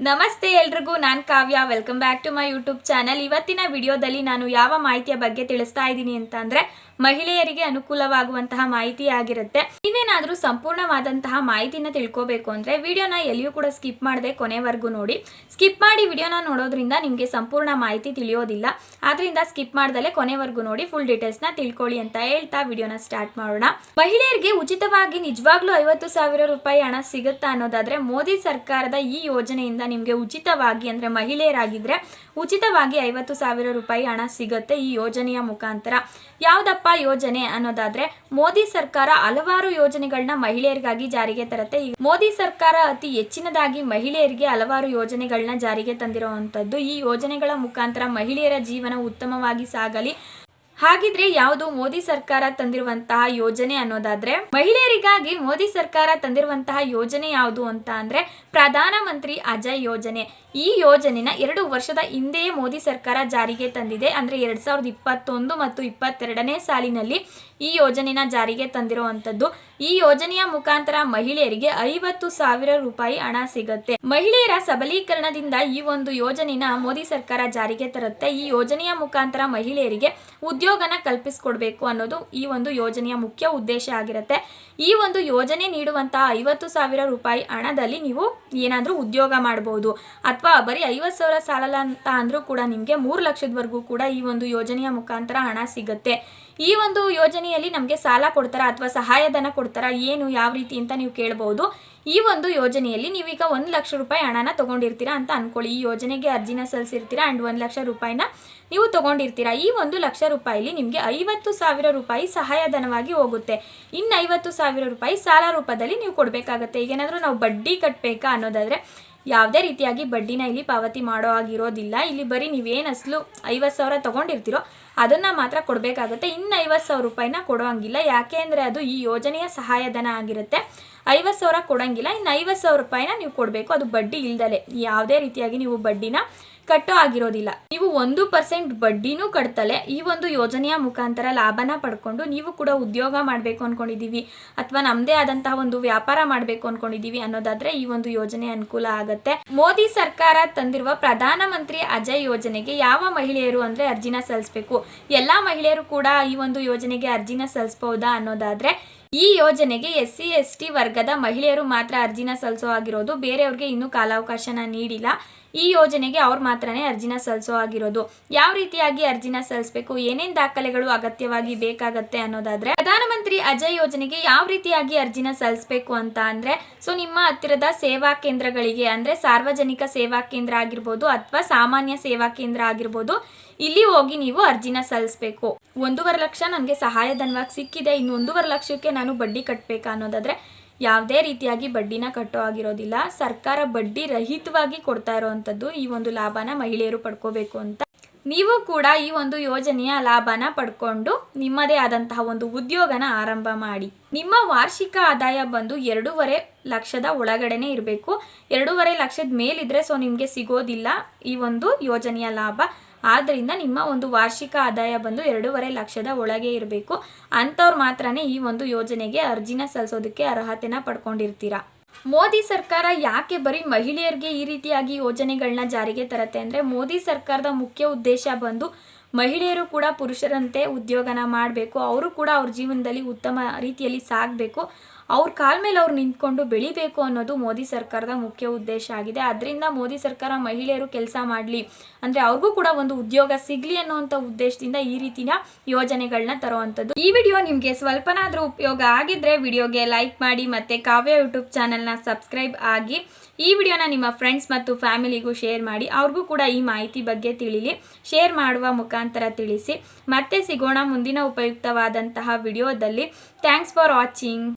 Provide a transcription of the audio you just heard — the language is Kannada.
ನಮಸ್ತೆ ಎಲ್ರಿಗೂ, ನಾನು Kavya. Welcome back to my YouTube channel ಇವತ್ತಿನ ವಿಡಿಯೋದಲ್ಲಿ ನಾನು ಯಾವ ಮಾಹಿತಿಯ ಬಗ್ಗೆ ತಿಳಿಸ್ತಾ ಇದ್ದೀನಿ ಅಂತ ಅಂದ್ರೆ ಮಹಿಳೆಯರಿಗೆ ಅನುಕೂಲವಾಗುವಂತಹ ಮಾಹಿತಿ ಆಗಿರುತ್ತೆ ನೀವೇನಾದರೂ ಸಂಪೂರ್ಣವಾದಂತಹ ಮಾಹಿತಿನ ತಿಳ್ಕೋಬೇಕು ಅಂದ್ರೆ ವಿಡಿಯೋನ ಎಲ್ಲಿಯೂ ಕೂಡ ಸ್ಕಿಪ್ ಮಾಡದೆ ಕೊನೆವರೆಗೂ ನೋಡಿ. ಸ್ಕಿಪ್ ಮಾಡಿ ವಿಡಿಯೋನ ನೋಡೋದ್ರಿಂದ ನಿಮಗೆ ಸಂಪೂರ್ಣ ಮಾಹಿತಿ ತಿಳಿಯೋದಿಲ್ಲ. ಆದ್ರಿಂದ ಸ್ಕಿಪ್ ಮಾಡ್ದಲೇ ಕೊನೆವರೆಗೂ ನೋಡಿ ಫುಲ್ ಡೀಟೇಲ್ಸ್ನ ತಿಳ್ಕೊಳ್ಳಿ ಅಂತ ಹೇಳ್ತಾ ವಿಡಿಯೋನ ಸ್ಟಾರ್ಟ್ ಮಾಡೋಣ. ಮಹಿಳೆಯರಿಗೆ ಉಚಿತವಾಗಿ ನಿಜವಾಗ್ಲೂ ಐವತ್ತು ಸಾವಿರ ರೂಪಾಯಿ ಹಣ ಸಿಗುತ್ತಾ ಅನ್ನೋದಾದ್ರೆ ಮೋದಿ ಸರ್ಕಾರದ ಈ ಯೋಜನೆಯಿಂದ ನಿಮಗೆ ಉಚಿತವಾಗಿ ಅಂದ್ರೆ ಮಹಿಳೆಯರಾಗಿದ್ರೆ ಉಚಿತವಾಗಿ ಐವತ್ತು ಸಾವಿರ ರೂಪಾಯಿ ಹಣ ಸಿಗುತ್ತೆ ಈ ಯೋಜನೆಯ ಮುಖಾಂತರ. ಯಾವ್ದಪ್ಪ ಯೋಜನೆ ಅನ್ನೋದಾದ್ರೆ ಮೋದಿ ಸರ್ಕಾರ ಹಲವಾರು ಯೋಜನೆಗಳನ್ನ ಮಹಿಳೆಯರಿಗಾಗಿ ಜಾರಿಗೆ ತರುತ್ತೆ. ಮೋದಿ ಸರ್ಕಾರ ಅತಿ ಹೆಚ್ಚಿನದಾಗಿ ಮಹಿಳೆಯರಿಗೆ ಹಲವಾರು ಯೋಜನೆಗಳನ್ನ ಜಾರಿಗೆ ತಂದಿರುವಂತದ್ದು ಈ ಯೋಜನೆಗಳ ಮುಖಾಂತರ ಮಹಿಳೆಯರ ಜೀವನ ಉತ್ತಮವಾಗಿ ಸಾಗಲಿ. ಹಾಗಿದ್ರೆ ಯಾವುದು ಮೋದಿ ಸರ್ಕಾರ ತಂದಿರುವಂತಹ ಯೋಜನೆ ಅನ್ನೋದಾದ್ರೆ, ಮಹಿಳೆಯರಿಗಾಗಿ ಮೋದಿ ಸರ್ಕಾರ ತಂದಿರುವಂತಹ ಯೋಜನೆ ಯಾವುದು ಅಂತ ಅಂದ್ರೆ ಪ್ರಧಾನ ಮಂತ್ರಿ ಅಜಯ್ ಯೋಜನೆ. ಈ ಯೋಜನೆನ ಎರಡು ವರ್ಷದ ಹಿಂದೆಯೇ ಮೋದಿ ಸರ್ಕಾರ ಜಾರಿಗೆ ತಂದಿದೆ. ಅಂದ್ರೆ ಎರಡ್ ಸಾವಿರದ ಇಪ್ಪತ್ತೊಂದು ಮತ್ತು ಇಪ್ಪತ್ತೆರಡನೇ ಸಾಲಿನಲ್ಲಿ ಈ ಯೋಜನೆನ ಜಾರಿಗೆ ತಂದಿರುವಂತದ್ದು ಈ ಯೋಜನೆಯ ಮುಖಾಂತರ ಮಹಿಳೆಯರಿಗೆ ಐವತ್ತು ಸಾವಿರ ರೂಪಾಯಿ ಹಣ ಸಿಗುತ್ತೆ. ಮಹಿಳೆಯರ ಸಬಲೀಕರಣದಿಂದ ಈ ಒಂದು ಯೋಜನೆನ ಮೋದಿ ಸರ್ಕಾರ ಜಾರಿಗೆ ತರುತ್ತೆ. ಈ ಯೋಜನೆಯ ಮುಖಾಂತರ ಮಹಿಳೆಯರಿಗೆ ಉದ್ಯೋಗನ ಕಲ್ಪಿಸಿಕೊಡ್ಬೇಕು ಅನ್ನೋದು ಈ ಒಂದು ಯೋಜನೆಯ ಮುಖ್ಯ ಉದ್ದೇಶ ಆಗಿರುತ್ತೆ. ಈ ಒಂದು ಯೋಜನೆ ನೀಡುವಂತಹ ಐವತ್ತು ಸಾವಿರ ರೂಪಾಯಿ ಹಣದಲ್ಲಿ ನೀವು ಏನಾದರೂ ಉದ್ಯೋಗ ಮಾಡಬಹುದು ಅಥವಾ ಬರೀ ಐವತ್ತು ಸಾವಿರ ಸಾಲಲ್ಲ ಅಂತ ಅಂದ್ರೂ ಕೂಡ ನಿಮಗೆ ಮೂರು ಲಕ್ಷದವರೆಗೂ ಕೂಡ ಈ ಒಂದು ಯೋಜನೆಯ ಮುಖಾಂತರ ಹಣ ಸಿಗುತ್ತೆ. ಈ ಒಂದು ಯೋಜನೆಯಲ್ಲಿ ನಮಗೆ ಸಾಲ ಕೊಡ್ತಾರಾ ಅಥವಾ ಸಹಾಯಧನ ಕೊಡ್ತಾರಾ ಏನು ಯಾವ ರೀತಿ ಅಂತ ನೀವು ಕೇಳಬಹುದು ಈ ಒಂದು ಯೋಜನೆಯಲ್ಲಿ ನೀವೀಗ ಒಂದು ಲಕ್ಷ ರೂಪಾಯಿ ಹಣನ ತಗೊಂಡಿರ್ತೀರಾ ಅಂತ ಅನ್ಕೊಳ್ಳಿ. ಈ ಯೋಜನೆಗೆ ಅರ್ಜಿನ ಸಲ್ಲಿಸಿರ್ತೀರಾ ಆ್ಯಂಡ್ ಒಂದು ಲಕ್ಷ ರೂಪಾಯಿನ ನೀವು ತಗೊಂಡಿರ್ತೀರಾ. ಈ ಒಂದು ಲಕ್ಷ ರೂಪಾಯಿಲಿ ನಿಮಗೆ ಐವತ್ತು ಸಾವಿರ ರೂಪಾಯಿ ಸಹಾಯಧನವಾಗಿ ಹೋಗುತ್ತೆ. ಇನ್ನು ಐವತ್ತು ಸಾವಿರ ರೂಪಾಯಿ ಸಾಲ ರೂಪದಲ್ಲಿ ನೀವು ಕೊಡಬೇಕಾಗತ್ತೆ. ಈಗೇನಾದರೂ ನಾವು ಬಡ್ಡಿ ಕಟ್ಟಬೇಕಾ ಅನ್ನೋದಾದರೆ ಯಾವುದೇ ರೀತಿಯಾಗಿ ಬಡ್ಡಿನ ಇಲ್ಲಿ ಪಾವತಿ ಮಾಡೋ ಆಗಿರೋದಿಲ್ಲ ಇಲ್ಲಿ ಬರೀ ನೀವೇನು ಅಸಲು ಐವತ್ತು ಸಾವಿರ ತೊಗೊಂಡಿರ್ತೀರೋ ಅದನ್ನು ಮಾತ್ರ ಕೊಡಬೇಕಾಗುತ್ತೆ. ಇನ್ನು ಐವತ್ತು ಸಾವಿರ ರೂಪಾಯಿನ ಕೊಡೋಂಗಿಲ್ಲ ಯಾಕೆ ಅಂದರೆ ಅದು ಈ ಯೋಜನೆಯ ಸಹಾಯಧನ ಆಗಿರುತ್ತೆ. ಐವತ್ತು ಸಾವಿರ ಕೊಡೋಂಗಿಲ್ಲ. ಇನ್ನು ಐವತ್ತು ಸಾವಿರ ರೂಪಾಯಿನ ನೀವು ಕೊಡಬೇಕು. ಅದು ಬಡ್ಡಿ ಇಲ್ದಲೆ. ಯಾವುದೇ ರೀತಿಯಾಗಿ ನೀವು ಬಡ್ಡಿನ ಕಟ್ಟೋ ಆಗಿರೋದಿಲ್ಲ. ನೀವು ಒಂದು ಪರ್ಸೆಂಟ್ ಬಡ್ಡಿನೂ ಕಟ್ತಲೆ ಈ ಒಂದು ಯೋಜನೆಯ ಮುಖಾಂತರ ಲಾಭನ ಪಡ್ಕೊಂಡು ನೀವು ಕೂಡ ಉದ್ಯೋಗ ಮಾಡಬೇಕು ಅನ್ಕೊಂಡಿದ್ದೀವಿ ಅಥವಾ ನಮ್ಮದೇ ಆದಂತಹ ಒಂದು ವ್ಯಾಪಾರ ಮಾಡಬೇಕು ಅನ್ಕೊಂಡಿದ್ದೀವಿ ಅನ್ನೋದಾದ್ರೆ ಈ ಒಂದು ಯೋಜನೆ ಅನುಕೂಲ ಆಗುತ್ತೆ. ಮೋದಿ ಸರ್ಕಾರ ತಂದಿರುವ ಪ್ರಧಾನ ಮಂತ್ರಿ ಅಜಯ್ ಯೋಜನೆಗೆ ಯಾವ ಮಹಿಳೆಯರು ಅಂದ್ರೆ ಅರ್ಜಿನ ಸಲ್ಲಿಸಬೇಕು? ಎಲ್ಲಾ ಮಹಿಳೆಯರು ಕೂಡ ಈ ಒಂದು ಯೋಜನೆಗೆ ಅರ್ಜಿನ ಸಲ್ಲಿಸಬಹುದಾ ಅನ್ನೋದಾದ್ರೆ ಈ ಯೋಜನೆಗೆ ಎಸ್ ಸಿ ಎಸ್ ಟಿ ವರ್ಗದ ಮಹಿಳೆಯರು ಮಾತ್ರ ಅರ್ಜಿನ ಸಲ್ಲಿಸೋ ಆಗಿರೋದು, ಬೇರೆಯವ್ರಿಗೆ ಇನ್ನೂ ಕಾಲಾವಕಾಶನ ನೀಡಿಲ್ಲ. ಈ ಯೋಜನೆಗೆ ಅವ್ರು ಮಾತ್ರನೇ ಅರ್ಜಿನ ಸಲ್ಲಿಸೋ ಆಗಿರೋದು. ಯಾವ ರೀತಿಯಾಗಿ ಅರ್ಜಿನ ಸಲ್ಲಿಸಬೇಕು ಏನೇನು ದಾಖಲೆಗಳು ಅಗತ್ಯವಾಗಿ ಬೇಕಾಗತ್ತೆ ಅನ್ನೋದಾದ್ರೆ, ಪ್ರಧಾನಮಂತ್ರಿ ಅಜಯ್ ಯೋಜನೆಗೆ ಯಾವ ರೀತಿಯಾಗಿ ಅರ್ಜಿನ ಸಲ್ಲಿಸಬೇಕು ಅಂತ ಅಂದ್ರೆ, ಸೊ ನಿಮ್ಮ ಹತ್ತಿರದ ಸೇವಾ ಕೇಂದ್ರಗಳಿಗೆ ಅಂದ್ರೆ ಸಾರ್ವಜನಿಕ ಸೇವಾ ಕೇಂದ್ರ ಆಗಿರ್ಬೋದು ಅಥವಾ ಸಾಮಾನ್ಯ ಸೇವಾ ಕೇಂದ್ರ ಆಗಿರ್ಬೋದು, ಇಲ್ಲಿ ಹೋಗಿ ನೀವು ಅರ್ಜಿನ ಸಲ್ಲಿಸಬೇಕು ಒಂದೂವರೆ ಲಕ್ಷ ನನಗೆ ಸಹಾಯಧನವಾಗಿ ಸಿಕ್ಕಿದೆ, ಇನ್ನು ಒಂದೂವರೆ ಲಕ್ಷಕ್ಕೆ ನಾನು ಬಡ್ಡಿ ಕಟ್ಟಬೇಕಾ ಅನ್ನೋದಾದ್ರೆ ಯಾವುದೇ ರೀತಿಯಾಗಿ ಬಡ್ಡಿನ ಕಟ್ಟೋ ಆಗಿರೋದಿಲ್ಲ. ಸರ್ಕಾರ ಬಡ್ಡಿ ರಹಿತವಾಗಿ ಕೊಡ್ತಾ ಇರೋವಂಥದ್ದು ಈ ಒಂದು ಲಾಭನ ಮಹಿಳೆಯರು ಪಡ್ಕೋಬೇಕು ಅಂತ ನೀವು ಕೂಡ ಈ ಒಂದು ಯೋಜನೆಯ ಲಾಭನ ಪಡ್ಕೊಂಡು ನಿಮ್ಮದೇ ಆದಂತಹ ಒಂದು ಉದ್ಯೋಗನ ಆರಂಭ ಮಾಡಿ. ನಿಮ್ಮ ವಾರ್ಷಿಕ ಆದಾಯ ಬಂದು ಎರಡೂವರೆ ಲಕ್ಷದ ಒಳಗಡೆನೆ ಇರಬೇಕು. ಎರಡೂವರೆ ಲಕ್ಷದ ಮೇಲಿದ್ರೆ ಸೊ ನಿಮಗೆ ಸಿಗೋದಿಲ್ಲ ಈ ಒಂದು ಯೋಜನೆಯ ಲಾಭ. ಆದ್ದರಿಂದ ನಿಮ್ಮ ಒಂದು ವಾರ್ಷಿಕ ಆದಾಯ ಬಂದು ಎರಡೂವರೆ ಲಕ್ಷದ ಒಳಗೆ ಇರಬೇಕು. ಅಂಥವ್ರು ಮಾತ್ರನೇ ಈ ಒಂದು ಯೋಜನೆಗೆ ಅರ್ಜಿನ ಸಲ್ಲಿಸೋದಕ್ಕೆ ಅರ್ಹತೆನ ಪಡ್ಕೊಂಡಿರ್ತೀರಾ? ಮೋದಿ ಸರ್ಕಾರ ಯಾಕೆ ಬರೀ ಮಹಿಳೆಯರಿಗೆ ಈ ರೀತಿಯಾಗಿ ಯೋಜನೆಗಳನ್ನ ಜಾರಿಗೆ ತರತ್ತೆ ಅಂದ್ರೆ ಮೋದಿ ಸರ್ಕಾರದ ಮುಖ್ಯ ಉದ್ದೇಶ ಬಂದು ಮಹಿಳೆಯರು ಕೂಡ ಪುರುಷರಂತೆ ಉದ್ಯೋಗನ ಮಾಡಬೇಕು, ಅವರು ಕೂಡ ಅವ್ರ ಜೀವನದಲ್ಲಿ ಉತ್ತಮ ರೀತಿಯಲ್ಲಿ ಸಾಗಬೇಕು. ಅವ್ರ ಕಾಲ ಮೇಲೆ ಅವ್ರು ನಿಂತ್ಕೊಂಡು ಬೆಳಿಬೇಕು ಅನ್ನೋದು ಮೋದಿ ಸರ್ಕಾರದ ಮುಖ್ಯ ಉದ್ದೇಶ ಆಗಿದೆ. ಅದರಿಂದ ಮೋದಿ ಸರ್ಕಾರ ಮಹಿಳೆಯರು ಕೆಲಸ ಮಾಡಲಿ. ಅಂದರೆ ಅವ್ರಿಗೂ ಕೂಡ ಒಂದು ಉದ್ಯೋಗ ಸಿಗಲಿ ಅನ್ನೋವಂಥ ಉದ್ದೇಶದಿಂದ ಈ ರೀತಿಯ ಯೋಜನೆಗಳನ್ನ ತರುವಂಥದ್ದು. ಈ ವಿಡಿಯೋ ನಿಮಗೆ ಸ್ವಲ್ಪನಾದರೂ ಉಪಯೋಗ ಆಗಿದ್ರೆ ವಿಡಿಯೋಗೆ ಲೈಕ್ ಮಾಡಿ ಮತ್ತು ಕಾವ್ಯ ಯೂಟ್ಯೂಬ್ ಚಾನಲ್ನ ಸಬ್ಸ್ಕ್ರೈಬ್ ಆಗಿ ಈ ವಿಡಿಯೋನ ನಿಮ್ಮ ಫ್ರೆಂಡ್ಸ್ ಮತ್ತು ಫ್ಯಾಮಿಲಿಗೂ ಶೇರ್ ಮಾಡಿ. ಅವ್ರಿಗೂ ಕೂಡ ಈ ಮಾಹಿತಿ ಬಗ್ಗೆ ತಿಳಿಲಿ. ಶೇರ್ ಮಾಡುವ ಮುಖಾಂತರ ತಿಳಿಸಿ. ಮತ್ತೆ ಸಿಗೋಣ ಮುಂದಿನ ಉಪಯುಕ್ತವಾದಂತಹ ವಿಡಿಯೋದಲ್ಲಿ. Thanks for watching.